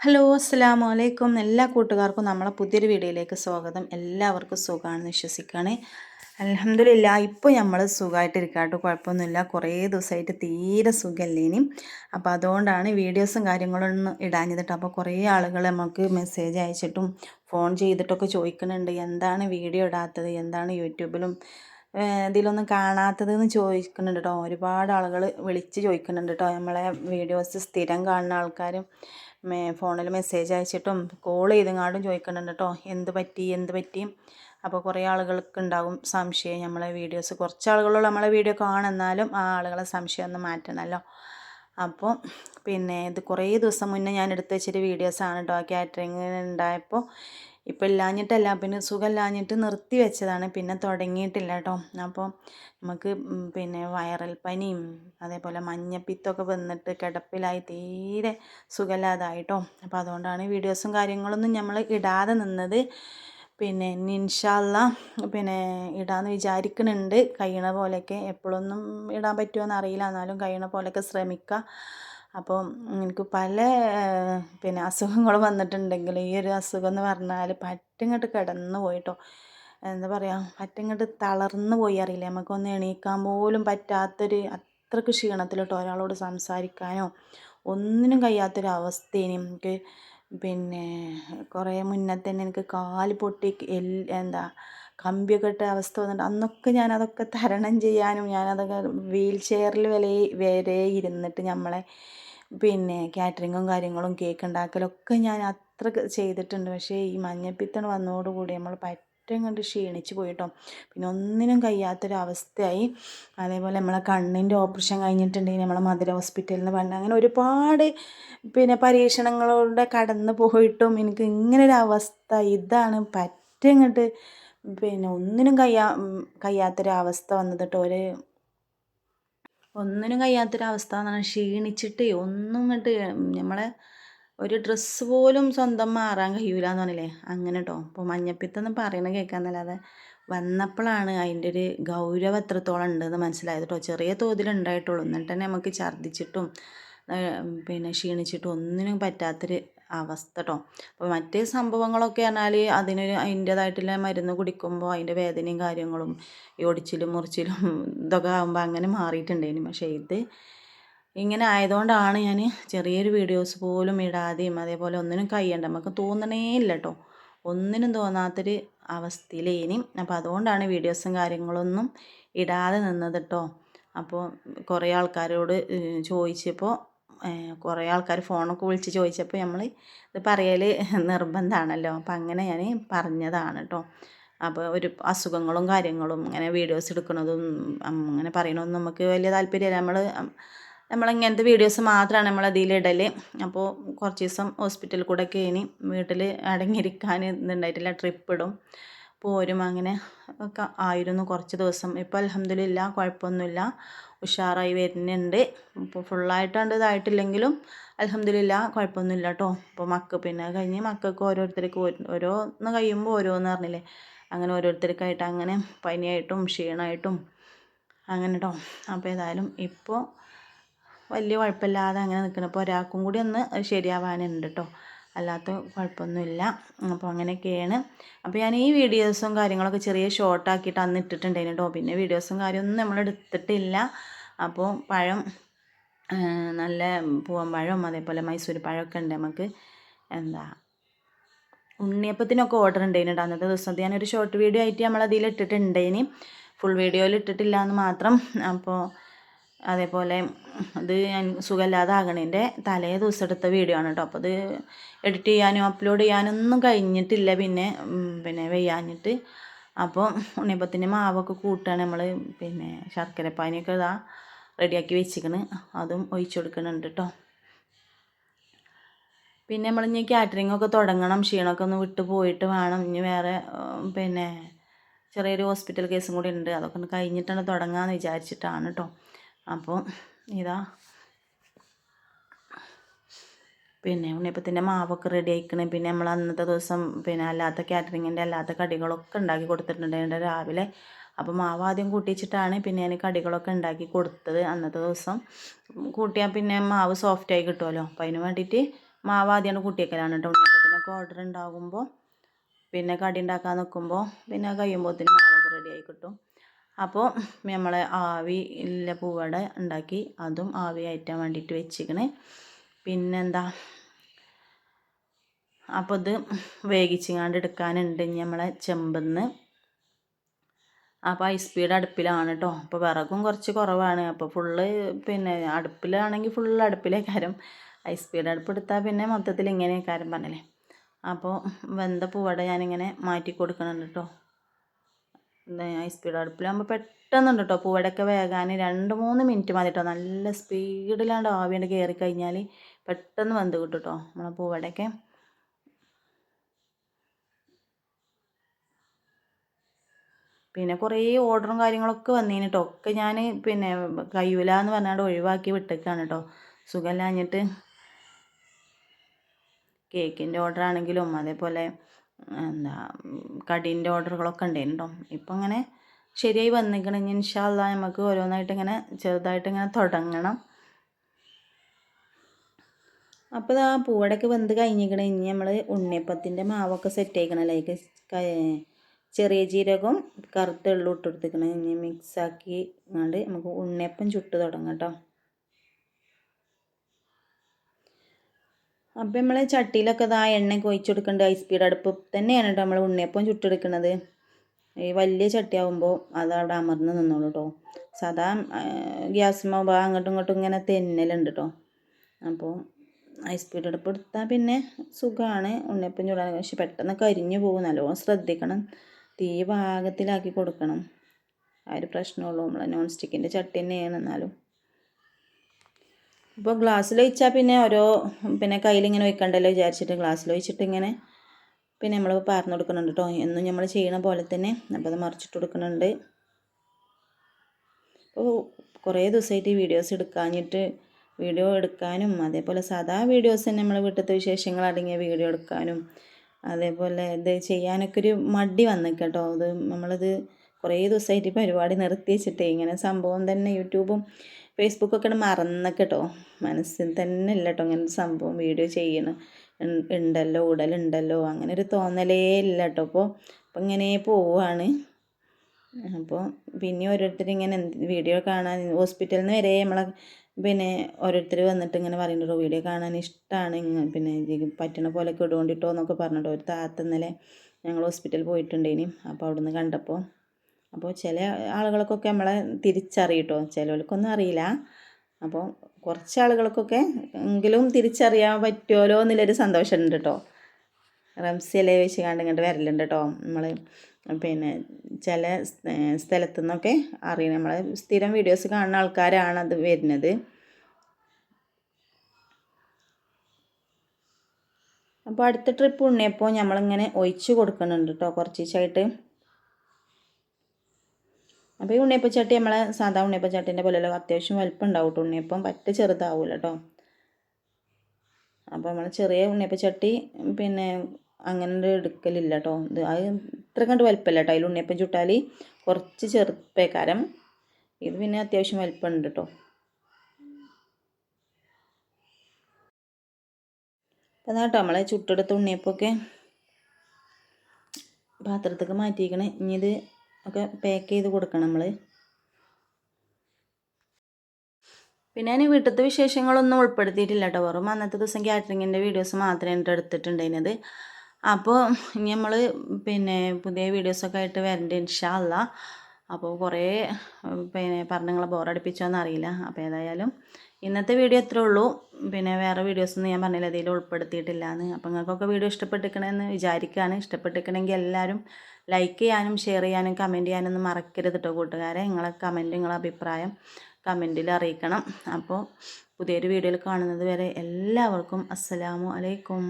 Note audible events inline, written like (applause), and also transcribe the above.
Hello അസ്സാം വലൈക്കും എല്ലാ കൂട്ടുകാർക്കും നമ്മളെ പുതിയൊരു വീഡിയോയിലേക്ക് സ്വാഗതം. എല്ലാവർക്കും സുഖമാണെന്ന് വിശ്വസിക്കുകയാണ്. അലഹമില്ല ഇപ്പോൾ നമ്മൾ സുഖമായിട്ടിരിക്കാട്ടോ. കുഴപ്പമൊന്നുമില്ല. കുറേ ദിവസമായിട്ട് തീരെ സുഖമല്ലേനും അപ്പോൾ അതുകൊണ്ടാണ് വീഡിയോസും കാര്യങ്ങളൊന്നും ഇടാഞ്ഞത് കേട്ടോ അപ്പോൾ കുറേ ആളുകൾ നമുക്ക് മെസ്സേജ് അയച്ചിട്ടും ഫോൺ ചെയ്തിട്ടൊക്കെ ചോദിക്കുന്നുണ്ട്. എന്താണ് വീഡിയോ ഇടാത്തത്? എന്താണ് യൂട്യൂബിലും ഇതിലൊന്നും കാണാത്തതെന്ന് ചോദിക്കുന്നുണ്ട് കേട്ടോ ഒരുപാട് ആളുകൾ വിളിച്ച് ചോദിക്കുന്നുണ്ട് കേട്ടോ നമ്മളെ വീഡിയോസ് സ്ഥിരം കാണുന്ന ആൾക്കാരും ഫോണിൽ മെസ്സേജ് അയച്ചിട്ടും കോൾ ചെയ്തെങ്ങാണ്ടും ചോദിക്കുന്നുണ്ട് കേട്ടോ എന്ത് പറ്റി? എന്ത് പറ്റി? അപ്പോൾ കുറേ ആളുകൾക്ക് ഉണ്ടാകും സംശയം. നമ്മളെ വീഡിയോസ് കുറച്ച് ആളുകളുള്ള നമ്മളെ വീഡിയോ കാണുന്നാലും ആ ആളുകളെ സംശയം ഒന്ന് മാറ്റണമല്ലോ അപ്പോൾ പിന്നെ ഇത് കുറേ ദിവസം മുന്നേ ഞാൻ എടുത്ത് വെച്ചൊരു വീഡിയോസാണ് കേട്ടോ കാറ്ററിങ് ഉണ്ടായപ്പോൾ ഇപ്പം ഇല്ലാഞ്ഞിട്ടല്ല പിന്നെ സുഖം ഇല്ലാഞ്ഞിട്ട് നിർത്തി വെച്ചതാണ്. പിന്നെ തുടങ്ങിയിട്ടില്ല കേട്ടോ. അപ്പോൾ നമുക്ക് പിന്നെ വൈറൽ പനിയും അതേപോലെ മഞ്ഞപ്പിത്തൊക്കെ വന്നിട്ട് കിടപ്പിലായി തീരെ സുഖമില്ലാതായിട്ടോ. അപ്പോൾ അതുകൊണ്ടാണ് വീഡിയോസും കാര്യങ്ങളൊന്നും നമ്മൾ ഇടാതെ നിന്നത്. പിന്നെ നിൻഷാല്ല പിന്നെ ഇടാമെന്ന് വിചാരിക്കുന്നുണ്ട്. കഴിയണ പോലെയൊക്കെ എപ്പോഴൊന്നും ഇടാൻ പറ്റുമോ എന്നറിയില്ല എന്നാലും കഴിയണ പോലെയൊക്കെ ശ്രമിക്കുക. അപ്പോൾ എനിക്ക് പല പിന്നെ അസുഖങ്ങൾ വന്നിട്ടുണ്ടെങ്കിൽ ഈ ഒരു അസുഖം എന്ന് പറഞ്ഞാൽ പറ്റിങ്ങോട്ട് കിടന്ന് പോയിട്ടോ. എന്താ പറയുക പറ്റിങ്ങോട്ട് തളർന്ന് പോയി അറിയില്ല. നമുക്കൊന്ന് എണീക്കാൻ പോലും പറ്റാത്തൊരു അത്രയ്ക്ക് ക്ഷീണത്തിലിട്ടോ ഒരാളോട് സംസാരിക്കാനോ ഒന്നിനും കഴിയാത്തൊരവസ്ഥയും എനിക്ക് പിന്നെ കുറേ മുന്നേ തന്നെ എനിക്ക് കാൽ പൊട്ടി എൽ എന്താ കമ്പിയൊക്കെ ഇട്ട അവസ്ഥ വന്നിട്ട് അന്നൊക്കെ ഞാനതൊക്കെ തരണം ചെയ്യാനും ഞാനതൊക്കെ വീൽ ചെയറിൽ വരെ വരെ ഇരുന്നിട്ട് നമ്മളെ പിന്നെ കാറ്ററിങ്ങും കാര്യങ്ങളും കേക്ക് ഉണ്ടാക്കലൊക്കെ ഞാൻ അത്ര ചെയ്തിട്ടുണ്ട്. പക്ഷേ ഈ മഞ്ഞപ്പിത്തം വന്നതോടുകൂടി നമ്മൾ പറ്റും കണ്ട് ക്ഷീണിച്ച് പോയിട്ടോ. പിന്നെ ഒന്നിനും കഴിയാത്തൊരവസ്ഥയായി. അതേപോലെ നമ്മളെ കണ്ണിന്റെ ഓപ്പറേഷൻ കഴിഞ്ഞിട്ടുണ്ടെങ്കിൽ നമ്മളെ മധുര ഹോസ്പിറ്റലിൽ നിന്ന് പറഞ്ഞ അങ്ങനെ ഒരുപാട് പിന്നെ പരീക്ഷണങ്ങളിലൂടെ കടന്നു പോയിട്ടും എനിക്ക് ഇങ്ങനൊരവസ്ഥ. ഇതാണ് പറ്റും ഇങ്ങോട്ട് പിന്നെ ഒന്നിനും കഴിയാ കഴിയാത്തൊരവസ്ഥ വന്നിട്ട് ഒരു ഒന്നിനും കഴിയാത്തൊരവസ്ഥ എന്ന് പറഞ്ഞാൽ ക്ഷീണിച്ചിട്ട് ഒന്നും ഇങ്ങോട്ട് നമ്മളെ ഒരു ഡ്രസ്സ് പോലും സ്വന്തം മാറാൻ കഴിയൂല എന്ന് പറഞ്ഞില്ലേ? അങ്ങനെ കേട്ടോ ഇപ്പോൾ മഞ്ഞപ്പിത്തെന്ന് പറയണ കേൾക്കാന്നല്ലാതെ വന്നപ്പോഴാണ് അതിന്റെ ഒരു ഗൗരവം എത്രത്തോളം ഉണ്ടെന്ന് മനസ്സിലായത് കേട്ടോ ചെറിയ തോതിൽ ഉണ്ടായിട്ടുള്ളൂ. എന്നിട്ട് തന്നെ നമുക്ക് ഛർദ്ദിച്ചിട്ടും പിന്നെ ക്ഷീണിച്ചിട്ടും ഒന്നിനും പറ്റാത്തൊരു അവസ്ഥ കേട്ടോ അപ്പോൾ മറ്റ് സംഭവങ്ങളൊക്കെ പറഞ്ഞാൽ അതിന് അതിന്റേതായിട്ടുള്ള മരുന്ന് കുടിക്കുമ്പോൾ അതിന്റെ വേദനയും കാര്യങ്ങളും ഈ ഒടിച്ചിലും മുറിച്ചിലും (laughs) ഇതൊക്കെ ആകുമ്പോൾ അങ്ങനെ മാറിയിട്ടുണ്ടായിരുന്നു പക്ഷേ ഇത് ഇങ്ങനെ ആയതുകൊണ്ടാണ് ഞാൻ ചെറിയൊരു വീഡിയോസ് പോലും ഇടാതെയും അതേപോലെ ഒന്നിനും കഴിയണ്ട. നമുക്ക് തോന്നണേ ഇല്ല കേട്ടോ ഒന്നിനും തോന്നാത്തൊരു അവസ്ഥയിലേനി. അപ്പോൾ അതുകൊണ്ടാണ് വീഡിയോസും കാര്യങ്ങളൊന്നും ഇടാതെ നിന്നത് കേട്ടോ അപ്പോൾ കുറേ ആൾക്കാരോട് ചോദിച്ചപ്പോൾ കുറേ ആൾക്കാർ ഫോണൊക്കെ വിളിച്ച് ചോദിച്ചപ്പോൾ നമ്മൾ ഇത് പറയൽ നിർബന്ധമാണല്ലോ അപ്പം അങ്ങനെ ഞാൻ പറഞ്ഞതാണ് കേട്ടോ അപ്പോൾ ഒരു അസുഖങ്ങളും കാര്യങ്ങളും ഇങ്ങനെ വീഡിയോസ് എടുക്കുന്നതും അങ്ങനെ പറയണതൊന്നും നമുക്ക് വലിയ താല്പര്യമില്ല നമ്മൾ നമ്മളിങ്ങനത്തെ വീഡിയോസ് മാത്രമാണ് നമ്മൾ അതിലിടൽ അപ്പോൾ കുറച്ച് ദിവസം ഹോസ്പിറ്റലിൽ കൂടെ ഒക്കെ ഇനി വീട്ടിൽ അടങ്ങിയിരിക്കാൻ ഇതുണ്ടായിട്ടില്ല ട്രിപ്പ് ഇടും. പോരും. അങ്ങനെ ഒക്കെ ആയിരുന്നു കുറച്ച് ദിവസം. ഇപ്പോൾ അലഹമ്മദില്ല കുഴപ്പമൊന്നുമില്ല. ഉഷാറായി വരുന്നുണ്ട്. ഇപ്പോൾ ഫുള്ളായിട്ടാണ്ട് ഇതായിട്ടില്ലെങ്കിലും അലഹമ്മദില്ല കുഴപ്പമൊന്നുമില്ല കേട്ടോ ഇപ്പോൾ മക്ക പിന്നെ കഴിഞ്ഞ് മക്കൾക്ക് ഓരോരുത്തർക്ക് ഓരോന്ന് കഴിയുമ്പോൾ ഓരോന്ന് പറഞ്ഞില്ലേ അങ്ങനെ ഓരോരുത്തർക്കായിട്ട് അങ്ങനെ പനിയായിട്ടും ക്ഷീണമായിട്ടും അങ്ങനെ കേട്ടോ അപ്പോൾ ഏതായാലും ഇപ്പോൾ വലിയ കുഴപ്പമില്ലാതെ അങ്ങനെ നിൽക്കണം. ഇപ്പോൾ ഒരാൾക്കും കൂടി ഒന്ന് ശരിയാവാനുണ്ട് കേട്ടോ അല്ലാത്ത കുഴപ്പമൊന്നുമില്ല. അപ്പോൾ അങ്ങനെയൊക്കെയാണ്. അപ്പോൾ ഞാൻ ഈ വീഡിയോസും കാര്യങ്ങളൊക്കെ ചെറിയ ഷോർട്ടാക്കിയിട്ട് അന്ന് ഇട്ടിട്ടുണ്ടായിരുന്നു കേട്ടോ പിന്നെ വീഡിയോസും കാര്യമൊന്നും നമ്മൾ എടുത്തിട്ടില്ല. അപ്പോൾ പഴം നല്ല പൂവമ്പഴം അതേപോലെ മൈസൂർ പഴമൊക്കെ ഉണ്ട് നമുക്ക്. എന്താ ഉണ്ണിയപ്പത്തിനൊക്കെ ഓർഡർ ഉണ്ടായിരുന്നു അന്നത്തെ ദിവസത്തെ ഞാനൊരു ഷോർട്ട് വീഡിയോ ആയിട്ട് നമ്മളതിൽ ഇട്ടിട്ടുണ്ടേനി ഫുൾ വീഡിയോയിൽ ഇട്ടിട്ടില്ല എന്ന് മാത്രം. അപ്പോൾ അതേപോലെ അത് ഞാൻ സുഖമില്ലാതാകണേന്റെ തലേ ദിവസം എടുത്ത വീഡിയോ ആണ് കേട്ടോ അപ്പോൾ അത് എഡിറ്റ് ചെയ്യാനും അപ്ലോഡ് ചെയ്യാനൊന്നും കഴിഞ്ഞിട്ടില്ല പിന്നെ പിന്നെ വെയ്യാഞ്ഞിട്ട്. അപ്പോൾ ഉണ്ണിയപ്പത്തിന്റെ മാവൊക്കെ കൂട്ടുകയാണ് നമ്മൾ പിന്നെ ശർക്കരപ്പാനിയൊക്കെ ഇതാ റെഡിയാക്കി വെച്ചിക്കണ്. അതും ഒഴിച്ചു കൊടുക്കുന്നുണ്ട് കേട്ടോ പിന്നെ നമ്മൾ ഇനി കാറ്ററിംഗ് ഒക്കെ തുടങ്ങണം ക്ഷീണമൊക്കെ ഒന്ന് വിട്ട് പോയിട്ട് വേണം. ഇനി വേറെ പിന്നെ ചെറിയൊരു ഹോസ്പിറ്റൽ കേസും കൂടി ഉണ്ട്. അതൊക്കെ ഒന്ന് കഴിഞ്ഞിട്ടാണ് തുടങ്ങാമെന്ന് വിചാരിച്ചിട്ടാണ് കേട്ടോ അപ്പോൾ ഇതാ. പിന്നെ ഉണ്ണിയപ്പത്തിന്റെ മാവൊക്കെ റെഡി ആയിക്കണേ. പിന്നെ നമ്മൾ അന്നത്തെ ദിവസം പിന്നെ അല്ലാത്ത കാറ്ററിങ്ങിന്റെ അല്ലാത്ത കടികളൊക്കെ ഉണ്ടാക്കി കൊടുത്തിട്ടുണ്ട് രാവിലെ. അപ്പോൾ മാവ് ആദ്യം കൂട്ടിച്ചിട്ടാണ് പിന്നെ ഞാൻ കടികളൊക്കെ ഉണ്ടാക്കി കൊടുത്തത് അന്നത്തെ ദിവസം. കൂട്ടിയാൽ പിന്നെ മാവ് സോഫ്റ്റായി കിട്ടുമല്ലോ അപ്പോൾ അതിന് വേണ്ടിയിട്ട് മാവ് ആദ്യമാണ് കൂട്ടിയേക്കലാണ് കേട്ടോ ഉണ്ണിയപ്പത്തിനൊക്കെ ഓർഡർ ഉണ്ടാകുമ്പോൾ പിന്നെ കടി ഉണ്ടാക്കാൻ നിൽക്കുമ്പോൾ പിന്നെ കഴിയുമ്പോഴത്തേനും മാവൊക്കെ റെഡി ആയി കിട്ടും. അപ്പോൾ നമ്മൾ ആവി ഇല്ല പൂവട ഉണ്ടാക്കി അതും ആവി അയറ്റാൻ വേണ്ടിയിട്ട് വെച്ചിക്കണേ. പിന്നെന്താ? അപ്പോൾ ഇത് വേഗിച്ചിങ്ങാണ്ട് എടുക്കാനുണ്ട് നമ്മളെ ചെമ്പെന്ന്. അപ്പോൾ ഹൈ സ്പീഡ് അടുപ്പിലാണ് കേട്ടോ അപ്പോൾ വിറകും കുറച്ച് കുറവാണ്. അപ്പോൾ ഫുള്ള് പിന്നെ അടുപ്പിലാണെങ്കിൽ ഫുള്ള് കാര്യം ഹൈ സ്പീഡ് അടുപ്പ് എടുത്താൽ പിന്നെ മൊത്തത്തിൽ ഇങ്ങനെ കാര്യം പറഞ്ഞല്ലേ. അപ്പോൾ വെന്ത പൂവട ഞാനിങ്ങനെ മാറ്റി കൊടുക്കണുണ്ട് കേട്ടോ ഹൈ സ്പീഡ് അടുപ്പിലാകുമ്പോൾ പെട്ടെന്നുണ്ട് കേട്ടോ പൂവടക്ക വേകാൻ രണ്ട് മൂന്ന് മിനിറ്റ് മതി കേട്ടോ നല്ല സ്പീഡിലാണ്ട് ആവിയുണ്ട് കയറി കഴിഞ്ഞാൽ പെട്ടെന്ന് വെന്ത് കിട്ടും കേട്ടോ നമ്മളെ പൂവടക്ക. പിന്നെ കുറേ ഓർഡറും കാര്യങ്ങളൊക്കെ വന്നീന് കേട്ടോ ഒക്കെ ഞാൻ പിന്നെ കയ്യൂല എന്ന് പറഞ്ഞാണ്ട് ഒഴിവാക്കി വിട്ടേക്കാണ് കേട്ടോ സുഖമില്ലാഞ്ഞിട്ട് കേക്കിന്റെ ഓർഡർ ആണെങ്കിലും അതേപോലെ എന്താ കടീന്റെ ഓർഡറുകളൊക്കെ ഉണ്ടായിരുന്നു ഇപ്പം അങ്ങനെ ശരിയായി വന്നിരിക്കണം ഇനി ഇൻഷാല്ല നമുക്ക് ഓരോന്നായിട്ട് ഇങ്ങനെ ചെറുതായിട്ട് ഇങ്ങനെ തുടങ്ങണം. അപ്പോൾ ആ പൂവടൊക്കെ വെന്ത് കഴിഞ്ഞിരിക്കണം ഇനി നമ്മൾ ഉണ്ണിയപ്പത്തിന്റെ മാവൊക്കെ സെറ്റ് ആയിക്കണം. ലൈക്ക് ചെറിയ ജീരകവും കറുത്ത എള്ളും ഇട്ടെടുത്തിക്കണം ഇനി മിക്സാക്കി കൊണ്ട് നമുക്ക് ഉണ്ണിയപ്പം ചുട്ട് തുടങ്ങാം കേട്ടോ. അപ്പം നമ്മൾ ചട്ടിയിലൊക്കെ ഇതാ എണ്ണയൊക്കെ ഒഴിച്ചു ഹൈ സ്പീഡ് അടുപ്പ് തന്നെയാണ് കേട്ടോ നമ്മൾ ഉണ്ണിയപ്പം ചുട്ടെടുക്കുന്നത് ഈ വലിയ ചട്ടിയാവുമ്പോൾ അത് അവിടെ അമർന്ന് നിന്നോളൂ കേട്ടോ സാധാ ഗ്യാസുമ്പോൾ അങ്ങോട്ടും ഇങ്ങോട്ടും ഇങ്ങനെ തെന്നലുണ്ട് കേട്ടോ അപ്പോൾ ഹൈ സ്പീഡ് അടുപ്പ് എടുത്താൽ പിന്നെ സുഖമാണ് ഉണ്ണിയപ്പം ചൂടാൻ. പക്ഷെ പെട്ടെന്ന് കരിഞ്ഞു പോകും. നല്ലോണം ശ്രദ്ധിക്കണം. തീ പാകത്തിലാക്കി കൊടുക്കണം. ആ ഒരു പ്രശ്നമുള്ളൂ നമ്മൾ നോൺ സ്റ്റിക്കിന്റെ ചട്ടി തന്നെയാണ് എന്നാലും. ഇപ്പോൾ ഗ്ലാസ്സിൽ ഒഴിച്ചാൽ പിന്നെ ഓരോ പിന്നെ കയ്യിലിങ്ങനെ വെക്കണ്ടല്ലോ വിചാരിച്ചിട്ട് ഗ്ലാസ്സിൽ ഒഴിച്ചിട്ട് ഇങ്ങനെ പിന്നെ നമ്മൾ പറഞ്ഞു കൊടുക്കുന്നുണ്ട് കേട്ടോ. എന്നും നമ്മൾ ചെയ്യണ പോലെ തന്നെ അപ്പോൾ അത് മറിച്ചിട്ട് കൊടുക്കുന്നുണ്ട്. അപ്പോൾ കുറേ ദിവസമായിട്ട് വീഡിയോസ് എടുക്കാഞ്ഞിട്ട് വീഡിയോ എടുക്കാനും അതേപോലെ സാധാ വീഡിയോസ് തന്നെ നമ്മൾ വീട്ടിലത്തെ വിശേഷങ്ങൾ അടങ്ങിയ വീഡിയോ എടുക്കാനും അതേപോലെ ഇത് ചെയ്യാനൊക്കെ ഒരു മടി വന്നു കേട്ടോ. അത് നമ്മളത് കുറേ ദിവസമായിട്ട് പരിപാടി നിർത്തി വെച്ചിട്ടേ ഇങ്ങനെ സംഭവം തന്നെ യൂട്യൂബും ഫേസ്ബുക്കൊക്കെ മറന്നൊക്കെ കേട്ടോ മനസ്സിൽ തന്നെ ഇല്ല കേട്ടോ ഇങ്ങനെ സംഭവം വീഡിയോ ചെയ്യണം. ഉണ്ടല്ലോ ഉടലുണ്ടല്ലോ അങ്ങനെ ഒരു തോന്നലേ ഇല്ല കേട്ടോ അപ്പോൾ അപ്പം ഇങ്ങനെ പോവാണ്. അപ്പോൾ പിന്നെ ഓരോരുത്തർ ഇങ്ങനെ വീഡിയോ കാണാൻ ഹോസ്പിറ്റലിൽ നിന്ന് വരെ നമ്മളെ പിന്നെ ഓരോരുത്തർ വന്നിട്ട് ഇങ്ങനെ പറയുന്നുണ്ടോ വീഡിയോ കാണാൻ ഇഷ്ടമാണ് പിന്നെ പറ്റണ പോലെയൊക്കെ ഇടുകൊണ്ടിട്ടോ എന്നൊക്കെ പറഞ്ഞിട്ടോ ഒരു താത്ത ഇന്നലെ ഞങ്ങൾ ഹോസ്പിറ്റലിൽ പോയിട്ടുണ്ടേനി. അപ്പോൾ അവിടുന്ന് കണ്ടപ്പോൾ അപ്പോൾ ചില ആളുകൾക്കൊക്കെ നമ്മളെ തിരിച്ചറിയിട്ടോ ചിലവർക്കൊന്നും അറിയില്ല. അപ്പോൾ കുറച്ച് ആളുകൾക്കൊക്കെ എങ്കിലും തിരിച്ചറിയാൻ പറ്റുമല്ലോ എന്നുള്ളൊരു സന്തോഷമുണ്ട് കേട്ടോ. റംസിയല്ലേ വെച്ച് കണ്ട് ഇങ്ങോട്ട് വരലുണ്ട് കേട്ടോ. നമ്മൾ പിന്നെ ചില സ്ഥലത്തു നിന്നൊക്കെ അറിയണം നമ്മൾ സ്ഥിരം വീഡിയോസ് കാണുന്ന ആൾക്കാരാണ് അത് വരുന്നത്. അപ്പോൾ അടുത്ത ട്രിപ്പ് ഉണ്ണിയപ്പോൾ നമ്മളിങ്ങനെ ഒഴിച്ച് കൊടുക്കുന്നുണ്ട് കേട്ടോ കുറച്ചായിട്ട് അപ്പോൾ ഈ ഉണ്ണിയപ്പച്ചട്ടി നമ്മളെ സാധാ ഉണ്ണിയപ്പച്ചട്ടീന്റെ പോലെയല്ല അത്യാവശ്യം വലുപ്പം ഉണ്ടാവും കേട്ടോ ഉണ്ണിയപ്പം പറ്റ ചെറുതാവില്ല കേട്ടോ അപ്പോൾ നമ്മൾ ചെറിയ ഉണ്ണിയപ്പച്ചട്ടി പിന്നെ അങ്ങനെ എടുക്കലില്ല കേട്ടോ ഇത് അത് ഇത്ര കണ്ട് വലുപ്പമല്ല കേട്ടോ അതിൽ ഉണ്ണിയപ്പം ചുട്ടാൽ കുറച്ച് ചെറുപ്പേക്കാരം. ഇത് പിന്നെ അത്യാവശ്യം വലുപ്പമുണ്ട് കേട്ടോ അപ്പോൾ കേട്ടോ നമ്മളെ ചുട്ടെടുത്ത ഉണ്ണിയപ്പമൊക്കെ പാത്രത്തേക്ക് മാറ്റിയിരിക്കണേ. ഇനി ഇത് ഒക്കെ പാക്ക് ചെയ്ത് കൊടുക്കണം നമ്മൾ പിന്നെ ഞാൻ വീട്ടിലത്തെ വിശേഷങ്ങളൊന്നും ഉൾപ്പെടുത്തിയിട്ടില്ല കേട്ടോ. വെറും അന്നത്തെ ദിവസം കാറ്ററിങ്ങിന്റെ വീഡിയോസ് മാത്രമേ എന്റെ എടുത്തിട്ടുണ്ടായിരുന്നത് അപ്പോൾ ഇനി നമ്മൾ പിന്നെ പുതിയ വീഡിയോസൊക്കെ ആയിട്ട് വരണ്ട ഇൻഷാല്ല അപ്പോൾ കുറേ പിന്നെ പറഞ്ഞ് നിങ്ങളെ ബോറടിപ്പിച്ചോന്ന് അറിയില്ല. അപ്പോൾ ഏതായാലും ഇന്നത്തെ വീഡിയോ ഇത്രേ ഉള്ളൂ. പിന്നെ വേറെ വീഡിയോസൊന്നും ഞാൻ പറഞ്ഞില്ല. ഇതിൽ ഉൾപ്പെടുത്തിയിട്ടില്ല എന്ന് അപ്പം നിങ്ങൾക്കൊക്കെ വീഡിയോ ഇഷ്ടപ്പെട്ടിരിക്കണമെന്ന് വിചാരിക്കുകയാണ്. ഇഷ്ടപ്പെട്ടിരിക്കണമെങ്കിൽ എല്ലാവരും ലൈക്ക് ചെയ്യാനും ഷെയർ ചെയ്യാനും കമന്റ് ചെയ്യാനൊന്നും മറക്കരുത് കേട്ടോ കൂട്ടുകാരെ. നിങ്ങളെ കമന്റ് നിങ്ങളെ അഭിപ്രായം കമന്റിൽ അറിയിക്കണം. അപ്പോൾ പുതിയൊരു വീഡിയോയിൽ കാണുന്നത് വരെ എല്ലാവർക്കും അസ്സലാമു അലൈക്കും.